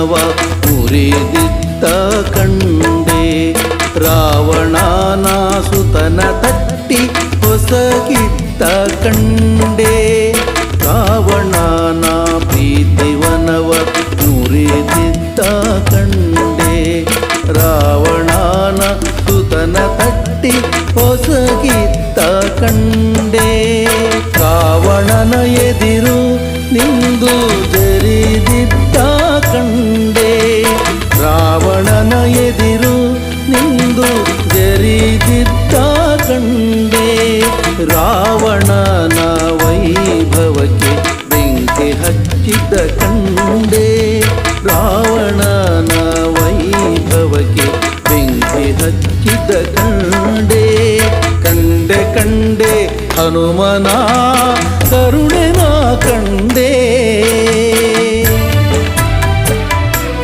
ವನವ ಮುರಿದಿದ್ದ ಕಂಡೆ ರಾವಣನ ಸುತನ ತಟ್ಟಿ ಹೊಸಗಿದ್ದ ಕಂಡೆ, ರಾವಣನ ಪ್ರೀತಿವನವ ಮುರಿದಿದ್ದ ಕಂಡೆ ರಾವಣನ ಸುತನ ತಟ್ಟಿ ಹೊಸಗಿದ್ದ ಕಂಡೆ, ರಾವಣನ ಎದಿರು ನಿಂದು ರಾವಣನ ವೈಭವಕ್ಕೆ ಬೆಂಕಿ ಹಚ್ಚಿದ್ದ ಕಂಡೆ ರಾವಣನ ವೈಭವಕ್ಕೆ ಬೆಂಕಿ ಹಚ್ಚಿದ್ದ ಕಂಡೆ ಕಂಡೆ ಕಂಡೆ ಹನುಮನ ಕರುಣೆನ ಕಂಡೆ